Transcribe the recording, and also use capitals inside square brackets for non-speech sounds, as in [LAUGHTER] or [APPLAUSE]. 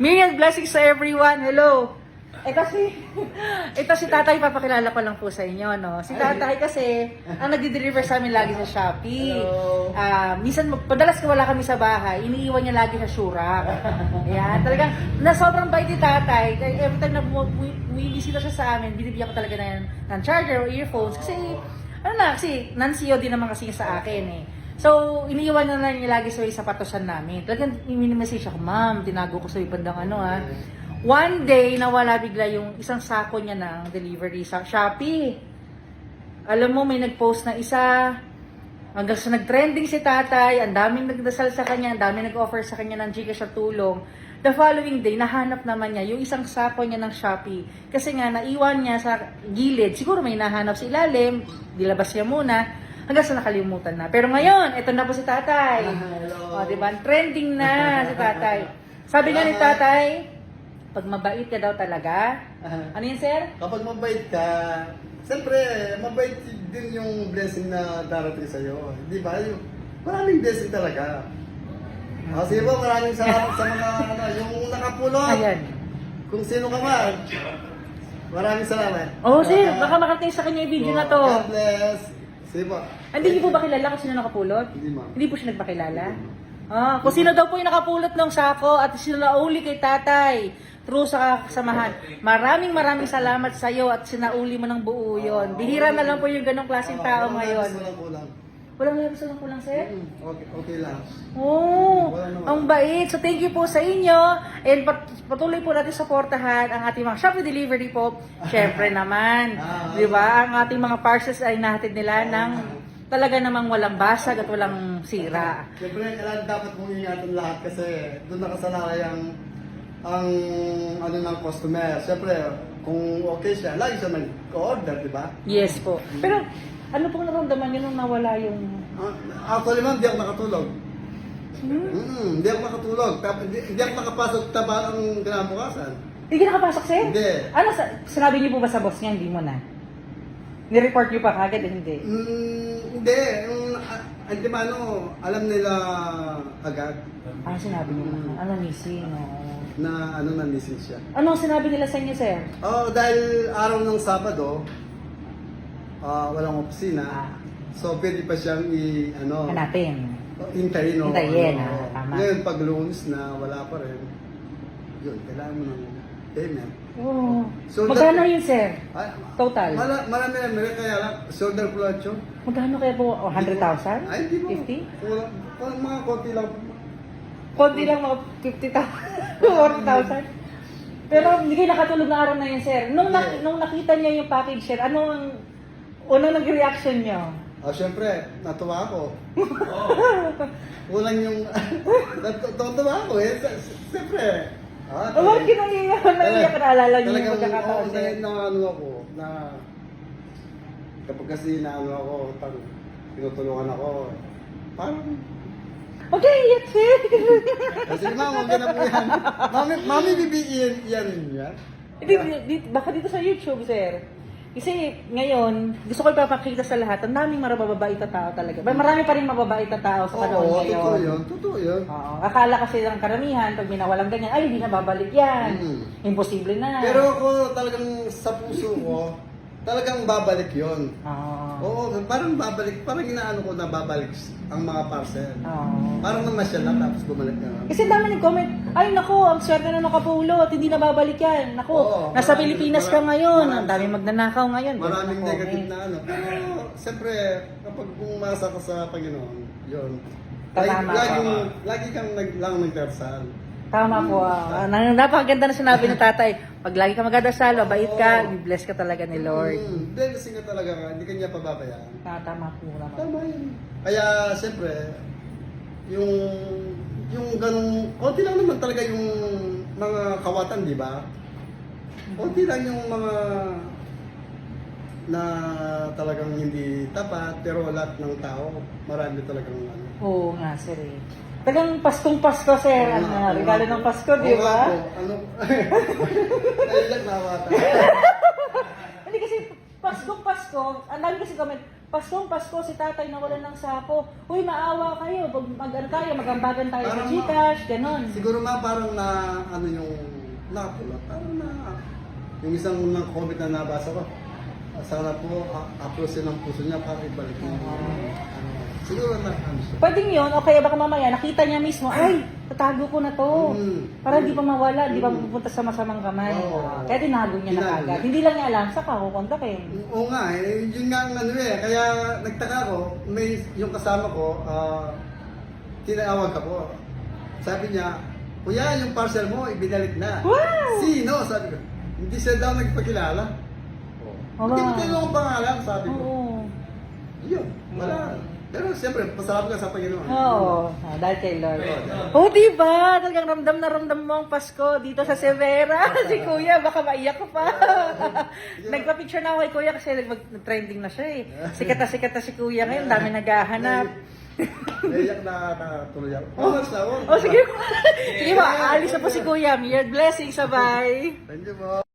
Million blessings to everyone. Hello. Eh kasi, [LAUGHS] ito si tatay, papakilala ko lang po sa inyo, no? Si tatay kasi, ang nagdi-deliver sa amin lagi sa Shopee. Hello. Ah, minsan, padalas wala kami sa bahay, iniiwan niya lagi sa Shurak. Ayan, talagang, na sobrang bait ni tatay. Kaya Every time na bumibisita siya sa amin, binibigyan ko talaga ng, ng charger o earphones. Kasi, ano na, kasi, non-CEO din naman kasi sa akin eh. So, iniiwan na lang niya lagi sa sapatosan namin. Talagang minimessage ako, ma'am, tinago ko sa ibandang ano ah. One day, nawala bigla yung isang sako niya ng delivery sa Shopee. Alam mo, may nag-post na isa. Hanggang sa nag-trending si tatay, ang daming nagdasal sa kanya, ang daming nag-offer sa kanya ng Gcash at tulong. The following day, nahanap naman niya yung isang sako niya ng Shopee. Kasi nga, naiwan niya sa gilid. Siguro may nahanap sa ilalim, dilabas niya muna, hanggang sa nakalimutan na. Pero ngayon, eto na po si tatay. Hello. O, di ba? Trending na si tatay. Sabi nga ni tatay, pag mabait ka daw talaga. Ah, Ano yun, sir? Kapag mabait ka, siyempre, mabait din yung blessing na darating sa'yo. Di ba? Yung, maraming blessing talaga. O, sige po, maraming salamat sa mga, [LAUGHS] ano, yung nakapulot. Ayan. Kung sino ka man. Maraming salamat. Oh, sir, Ah, baka makarating sa kanya yung video na oh, to. God bless. Sige po. Hindi niyo po ba kilala kung sino nakapulot? Hindi ma. Hindi po siya nagpakilala? Ah, kung sino daw po yung nakapulot ng sako at sino nauli kay tatay through sa kasamahan. Maraming maraming salamat sa iyo at sinauli mo ng buo yon. Bihira na lang po yung ganong klaseng tao ngayon. labis, Walang kulang. Walang labis walang kulang, sir? Mm, Okay, okay lang. Oh, Wala naman. ang bait. So thank you po sa inyo. And pat- patuloy po natin suportahan ang ating mga Shopee delivery po. Syempre [LAUGHS] naman, Ah. 'di ba? Ang ating mga parcels ay nahatid nila ng talaga namang walang basag at walang sira. Siyempre, kailangan dapat mong ingatan lahat kasi doon nakasalalay ang ang ano ng customer. Siyempre, kung okay siya, lagi siya mag-order, di ba? Yes po. Pero ano pong naramdaman niyo nung nawala yung Ah, Actually, ma'am, di ako nakatulog. Hmm? Mm, hindi ako nakatulog. Tapos, Hindi, hindi ako nakapasok taba ang kinabukasan. Hindi ka nakapasok, sir? Hindi. Ano, sa, sinabi niyo po ba sa boss niya, hindi mo na? Ni-report niyo pa kagad, hindi? Mm, hindi. Ah, hindi ba ano, alam nila agad Ah, sinabi niyo na. Ano, missing? Oo. na ano na missing siya. Ano sinabi nila sa inyo, sir? Oh, dahil araw ng Sabado, ah, walang opisina. Ah. So, pwede pa siyang i, ano, Hanapin. hintayin. o Hintayin, ano. ah, tama. Ngayon, pag lunes na wala pa rin, yun, kailangan mo ng payment. Oo. So, Magkano that- yun, sir? Total? Mala, marami na, meron kaya lang, shoulder plot yun. Magkano kaya po? Oh, 100,000? Ay, di ba? 50? Kulang, kulang mga konti lang. Konti lang mga 50,000. 40,000. [LAUGHS] Pero hindi kayo nakatulog na araw na yun, sir. Nung, Hindi. nung nakita niya yung package, sir, ano ang unang nag-reaction niyo? Ah, syempre, natuwa ako. [LAUGHS] Kulang yung, [LAUGHS] natuwa ako eh. Syempre. Ah, Oh, bakit kinaiyak na iyak na alala niyo yung pagkakataon, dahil na ano ako, na kapag kasi na ano ako, pag tinutulungan ako, parang, Huwag kayo iyak, sir. kasi ma'am, huwag ka na po yan. Mami, mami, bibiin yan yan. Hindi, di- baka dito sa YouTube, sir. Kasi ngayon, gusto ko ipapakita sa lahat, ang daming marababait na tao talaga. Marami pa rin mababait na tao sa panahon Oo, ngayon. totoo yun, totoo yun. Oo. Akala kasi ng karamihan, pag minawalang ganyan, ay, hindi na babalik yan. Mm. Imposible na. Pero ako talagang sa puso ko, talagang babalik yon. Oo. Oo, parang babalik, parang inaano ko na babalik ang mga parcel. Oo. Parang namasyal lang tapos bumalik na. Kasi ang dami nag-comment, ay nako, ang swerte na nakapulot, hindi na babalik yan. Nako, Oo, nasa marami- Pilipinas ka marami- ngayon, ang marami- dami magnanakaw ngayon. Ganun Maraming ang negative comment. na ano. Pero, siyempre, kapag pumasa ka sa Panginoon, yun. Lagi, lagi, tama. lagi kang nag, lang nagdarsal. Tama po. ah. Nang napakaganda na sinabi ng tatay. Pag lagi ka magdadasal, mabait ka, Oo. bless ka talaga ni Lord. Mm, dahil kasi nga talaga, hindi kanya pababayaan. Ah, tama po naman. Tama yun. Kaya, siyempre, yung, yung ganung, konti lang naman talaga yung mga kawatan, di ba? Konti lang yung mga na talagang hindi tapat, pero lahat ng tao, marami talagang ano. Oo nga, sir eh. Tagang Paskong Pasko, sir. Ano, nga, regalo ng nga. Pasko, di ba? nga. Ano? Ayun lang, [LAUGHS] nawata. Hindi kasi Paskong Pasko, ang dami kasi comment, Paskong Pasko si tatay nawalan ng sako. Uy, maawa kayo. Mag, ano tayo, magambagan tayo sa Gcash, ganon. Siguro ma parang na ano yung napula, parang na yung isang unang comment na nabasa ko. ah, Sana po a- aprosin ang puso niya para ibalik niya. ano, siguro na siya. Pwedeng yun, o kaya baka mamaya nakita niya mismo, ay, tatago ko na to. Mm. Para hindi pa mawala, di ba Mm. pupunta sa masamang kamay. Oo. Kaya tinago niya na Tinago agad. niya. Hindi lang niya alam, saka ko kontakin. Oo nga eh, yun nga ang ano eh. Kaya nagtaka ko, may yung kasama ko, ah, tinawag ako. Sabi niya, Kuya, yung parcel mo, ibinalik na. Wow! Sino? Sabi ko. Hindi siya daw nagpakilala. Oh. Hindi ko tinanong ang pangalan, sabi ko. Oo. Yun, wala. Pero siyempre, pasalamat ka sa Panginoon. Oo, ah, dahil kay Lord. Oo. Oh, di ba? Talagang ramdam na ramdam mo ang Pasko dito sa Severa. [LAUGHS] si Kuya, baka maiyak ko pa. Nagpa-picture na ako kay Kuya kasi nag- trending na siya eh. Sikat na sikat na si Kuya ngayon, dami naghahanap. Naiyak na natuloy ako. Oh, mas na Oh, sige. [LAUGHS] sige ba, aalis na po si Kuya. Weird blessings, sabay. Thank you po.